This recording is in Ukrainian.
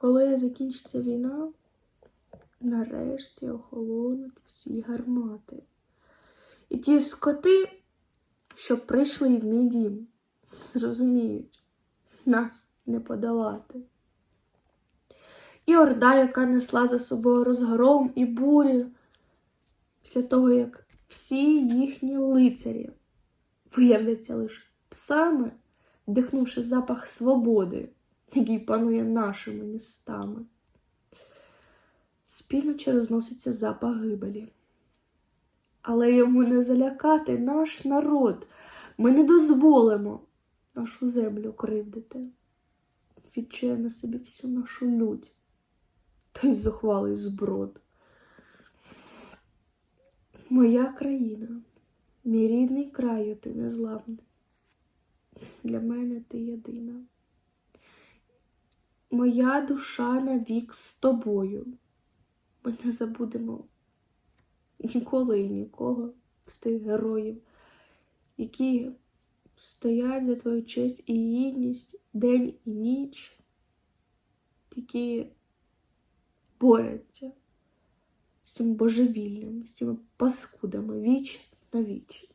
коли закінчиться війна, нарешті охолонуть всі гармати. І ті скоти, що прийшли в мій дім, зрозуміють, нас не подолати. І орда, яка несла за собою розгром і бурі, після того, як всі їхні лицарі виявляться лише псами, вдихнувши запах свободи, який панує нашими містами. З півночі розноситься запах гибелі. Але йому не залякати наш народ. Ми не дозволимо нашу землю кривдити. Відчує на собі всю нашу лють, той зухвалий зброд. Моя країна, мій рідний краю, ти незламний. Для мене ти єдина. Моя душа навік з тобою. Ми не забудемо ніколи і нікого з тих героїв, які стоять за твою честь і гідність день і ніч, які борються з цим божевіллям, з цими паскудами віч на віч.